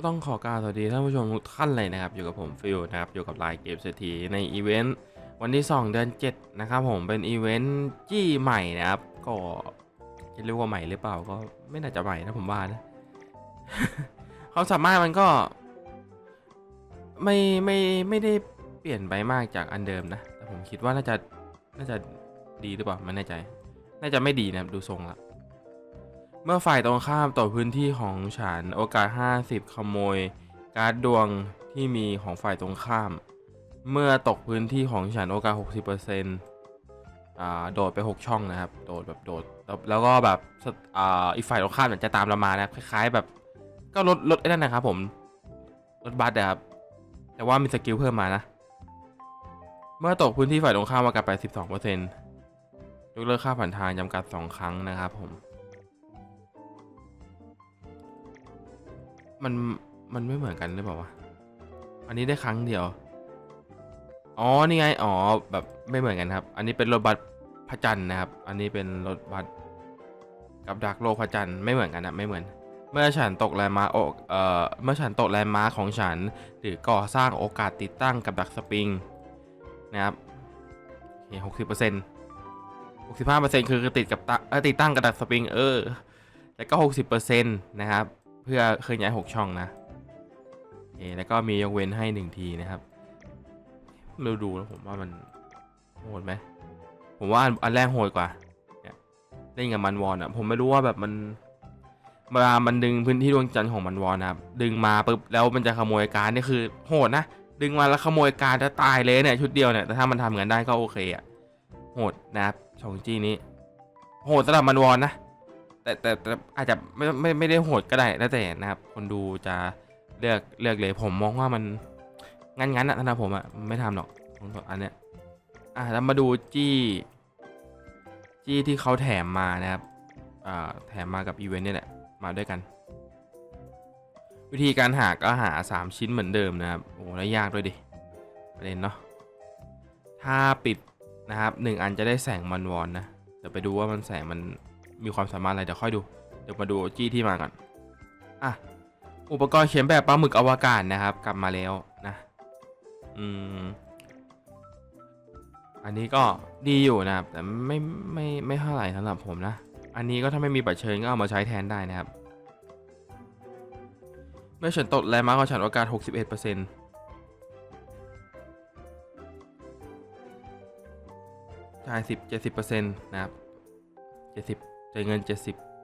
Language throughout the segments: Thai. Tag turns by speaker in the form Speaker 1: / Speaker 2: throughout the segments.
Speaker 1: ก็ต้องขอกาวสวัสดีท่านผู้ชมทุกท่านเลยนะครับ อยู่กับผมฟิลนะครับอยู่กับไลน์เกมเศรษฐีในอีเวนต์วันที่ 2 เดือน 7 นะครับผมเป็นอีเวนต์จี้ใหม่นะครับ ก็จะเรียกว่าใหม่หรือเปล่าก็ไม่น่าจะใหม่นะผมว่านะความสามารถมันก็ ไม่ไม่ไม่ได้เปลี่ยนไปมากจากอันเดิมนะแต่ผมคิดว่าน่าจะน่าจะดีหรือเปล่าไม่แน่ใจ น่าจะไม่ดีนะครับดูทรงละ เมื่อฝ่ายตรงข้ามต่อพื้นที่ของฉัน โอกาส 50 ขโมย การ์ดดวงที่มีของฝ่ายตรงข้าม เมื่อตกพื้นที่ของฉันโอกาส 60%อ่าโดดไป 6 ช่องนะครับ โดดแบบโดด แล้วก็แบบอ่าอีกฝ่ายตรงข้ามจะตามเรามานะครับ คล้ายๆแบบก็ลดลดไอ้นั่นนะครับผมลดบัตนะครับ แต่ว่ามีสกิลเพิ่มมานะ เมื่อตกพื้นที่ฝ่ายตรงข้ามโอกาส82%ยกเลิกค่าผ่านทางจำกัด 2 ครั้งนะครับผม มันมันไม่เหมือนกันหรือเปล่าวะ อันนี้ได้ครั้งเดียว อ๋อ นี่ไง อ๋อ แบบไม่เหมือนกันครับ อันนี้เป็นรถบัสพระจันทร์นะครับ อันนี้เป็นรถบัสกับดักโลกพระจันทร์ไม่เหมือนกันนะไม่เหมือน เมื่อฉันตกแลนด์มาร์คโอเอ่อ เมื่อฉันตกแลนด์มาร์คของฉัน หรือก่อสร้างโอกาสติดตั้งกับดักสปริงนะครับโอเคหกสิบเปอร์เซ็นต์หกสิบห้าเปอร์เซ็นต์คือติดกับตะเอ่อติดตั้งกับดักสปริงเออ แล้วก็หกสิบเปอร์เซ็นต์นะครับ เพื่อเคลื่อนย้ายหกช่องนะโอเคแล้วก็มียกเว้นให้หนึ่งทีนะครับเราดูแล้วผมว่ามันโหดไหมผมว่าอันแรกโหดกว่าเล่นกับมันวอนอะผมไม่รู้ว่าแบบมันเวลามันดึงพื้นที่ดวงจันทร์ของมันวอนนะครับดึงมาปุ๊บแล้วมันจะขโมยการนี่คือโหดนะดึงมาแล้วขโมยการจะตายเลยเนี่ยชุดเดียวเนี่ยแต่ถ้ามันทำกันได้ก็โอเคอะโหดนะครับสองจีนี้โหดสำหรับมันวอนนะ แต่แต่แต่อาจจะไม่ไม่ไม่ได้โหดก็ได้แล้วแต่นะครับ คนดูจะเลือกเลือกเลยผมมองว่ามันงั้นงั้นอะนะผมอะไม่ทำหรอกผมบอกอันเนี้ยอะแล้วมาดูจี้จี้ที่เขาแถมมานะครับอ่าแถมมากับอีเวนต์เนี่ยแหละมาด้วยกัน วิธีการหาก็หา 3 ชิ้นเหมือนเดิมนะครับโอ้แล้วยากด้วยดิประเด็นเนาะถ้าปิดนะครับหนึ่งอันจะได้แสงมันวอนนะเดี๋ยวไปดูว่ามันแสงมัน มีความสามารถอะไรเดี๋ยวค่อยดู เดี๋ยวมาดูจี้ที่มาก่อนอะอุปกรณ์เขียนแบบปลาหมึกอวกาศนะครับ กลับมาแล้วนะอืมอันนี้ก็ดีอยู่นะครับ แต่ไม่ไม่ไม่เท่าไหร่สำหรับผมนะ อันนี้ก็ถ้าไม่มีบัตรเชิญก็เอามาใช้แทนได้นะครับ เมื่อฉันตดแลนด์มาร์กของฉันโอกาส 61%จ่าย10 70%นะครับ70 จ่ายเงิน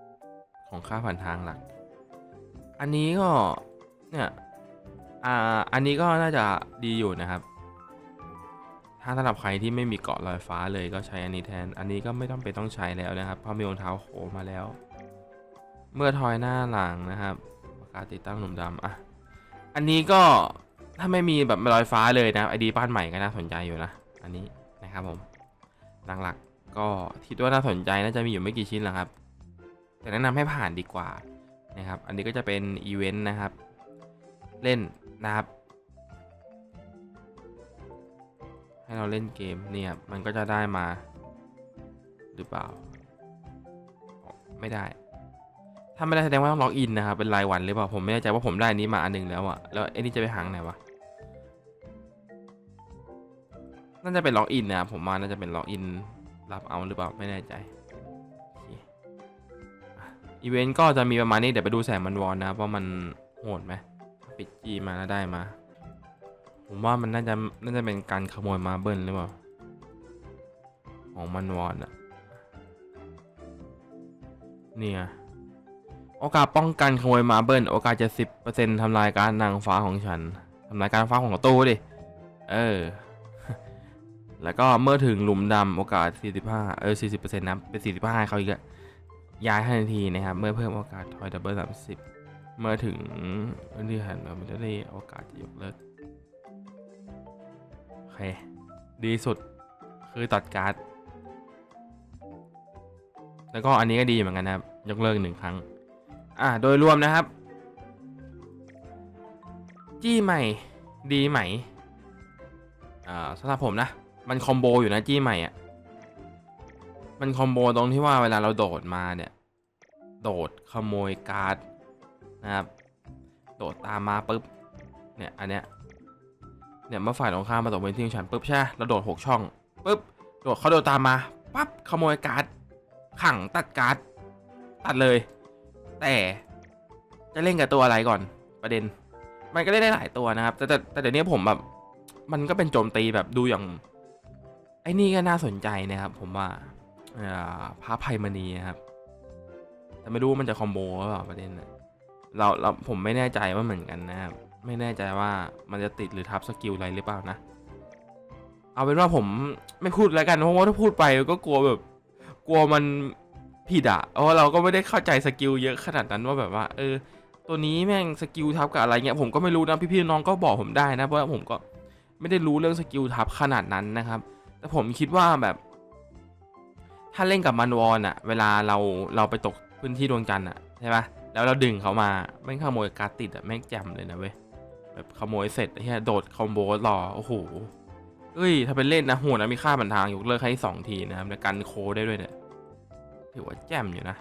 Speaker 1: 70 ของค่าผ่านทางหลัก อันนี้ก็เนี่ยอ่าอันนี้ก็น่าจะดีอยู่นะครับ ถ้าสำหรับใครที่ไม่มีเกาะลอยฟ้าเลยก็ใช้อันนี้แทน อันนี้ก็ไม่ต้องไปต้องใช้แล้วนะครับเพราะมีรองเท้าโคมาแล้ว เมื่อทอยหน้าหลังนะครับประกาติดตั้งหนุ่มดำอะอันนี้ก็ถ้าไม่มีแบบลอยฟ้าเลยนะไอดีบ้านใหม่ก็น่าสนใจอยู่นะ อันนี้นะครับผมหลัก ก็คิดว่าน่าสนใจน่าจะมีอยู่ไม่กี่ชิ้นแหละครับ แต่แนะนำให้ผ่านดีกว่านะครับ อันนี้ก็จะเป็นอีเวนต์นะครับ เล่นนะครับ ให้เราเล่นเกมเนี่ยครับมันก็จะได้มา หรือเปล่า ไม่ได้ ถ้าไม่ได้แสดงว่าต้องล็อกอินนะครับ เป็นรายวันหรือเปล่า ผมไม่แน่ใจว่าผมได้อันนี้มาอันหนึ่งแล้วอะแล้วไอ้นี่จะไปหางไหนวะน่าจะเป็นล็อกอินนะครับผมว่าน่าจะเป็นล็อกอิน รับเอาหรือเปล่าไม่แน่ใจอีเวนต์ก็จะมีประมาณนี้ เดี๋ยวไปดูแสงมันวอนนะครับว่ามันโหดไหมปิดจีมาแล้วได้มา ผมว่ามันน่าจะน่าจะเป็นการขโมยมาเบิลหรือเปล่า ของมันวอนอะเนี่ยโอกาสป้องกันขโมยมาเบิลโอกาสจะสิบเปอร์เซ็นต์ทำลายการนางฟ้าของฉันทำลายการฟ้าของตู้ดิ เออ แล้วก็เมื่อถึงหลุมดำโอกาส 45 เออ 40%นะเป็น 45เขาอีกอะย้ายให้ทันทีนะครับ เมื่อเพิ่มโอกาสทอยดับเบิล30เมื่อถึงพื้นที่หันเราไม่ได้โอกาสจะยกเลิกโอเค ดีสุดคือตัดการ์ด แล้วก็อันนี้ก็ดีเหมือนกันนะครับ ยกเลิกหนึ่งครั้ง อะโดยรวมนะครับ จี้ใหม่ ดีไหมอ่าสำหรับผมนะ มันคอมโบอยู่นะจี้ใหม่อะ่ะ มันคอมโบตรงที่ว่าเวลาเราโดดมาเนี่ย โดดขโมยการ์ดนะครับ โดดตามมาปุ๊บ เนี่ยอันเนี้ย เนี่ยเมื่อฝ่ายตรงข้ามมาตกเป็นที่ของฉันปุ๊บใช่เราโดดหกช่องปุ๊บ โดดเขาโดดตามมาปั๊บขโมยการ์ดขังตัดการ์ดตัดเลย แต่จะเล่นกับตัวอะไรก่อนประเด็น มันก็เล่นได้หลายตัวนะครับ แต่แต่แต่เดี๋ยวนี้ผมแบบมันก็เป็นโจมตีแบบดูอย่าง ไอ้นี่ก็น่าสนใจนะครับ ผมว่าพระภัยมณีนะครับ แต่ไม่รู้ว่ามันจะคอมโบหรือเปล่าประเด็นน่ะเราเราผมไม่แน่ใจว่าเหมือนกันนะครับ ไม่แน่ใจว่ามันจะติดหรือทับสกิลอะไรหรือเปล่านะ เอาเป็นว่าผมไม่พูดแล้วกันเพราะว่าถ้าพูดไปก็กลัวแบบ กลัวมันผิดอะเพราะเราก็ไม่ได้เข้าใจสกิลเยอะขนาดนั้นว่าแบบว่า เออ ตัวนี้แม่งสกิลทับกับอะไรเงี้ยผมก็ไม่รู้นะพี่ๆน้องก็บอกผมได้นะเพราะว่าผมก็ไม่ได้รู้เรื่องสกิลทับขนาดนั้นนะครับ แต่ผมคิดว่าแบบ ถ้าเล่นกับมันวอนอะเวลาเราเราไปตกพื้นที่โดวงจันอะใช่ปะแล้วเราดึงเขามาแม่งขโมยการ์ดติดอะแม่งแจ่มเลยนะเว้ยแบบขโมยเสร็จเหี้ยโดดคอมโบต่อโอ้โหเอ้ย ถ้าเป็นเล่นนะโหนะมีค่าบันทางยกเลิกให้สองทีนะครับในการโคได้ด้วยเนี่ยถือว่าแจ่มอยู่นะ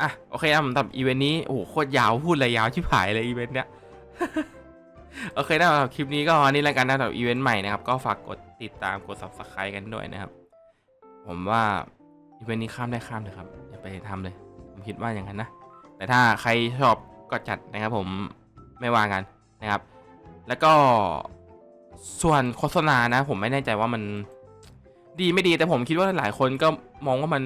Speaker 1: อะโอเคครับสำหรับอีเวนต์นี้โอ้โหโคตรยาวพูดอะไรยาวชิบหายเลยอีเวนต์เนี้ย โอเคนะสำหรับคลิปนี้ก็อันนี้แล้วกันนะสำหรับอีเวนต์ใหม่นะครับ ก็ฝากกดติดตามกด subscribe กันด้วยนะครับ ผมว่าอีเวนต์นี้ข้ามได้ข้ามเลยครับอย่าไปทำเลย ผมคิดว่าอย่างนั้นนะ แต่ถ้าใครชอบก็จัดนะครับ ผมไม่ว่ากันนะครับ แล้วก็ส่วนโฆษณานะ ผมไม่แน่ใจว่ามันดีไม่ดีแต่ผมคิดว่าหลายคนก็มองว่ามัน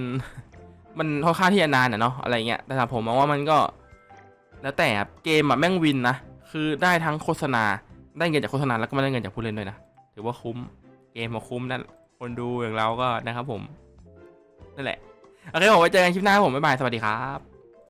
Speaker 1: มันค่อนข้างที่จะนานอะเนาะอะไรเงี้ยแต่ผมมองว่ามันก็ แล้วแต่เกมอะแม่งวินนะ คือได้ทั้งโฆษณา ได้เงินจากโฆษณาแล้วก็ไม่ได้เงินจากผู้เล่นด้วยนะ ถือว่าคุ้ม เกมมาคุ้มนั่นคนดูอย่างเราก็นะครับผม นั่นแหละ โอเคผมไว้เจอกันคลิปหน้าผมบ๊ายบาย สวัสดีครับ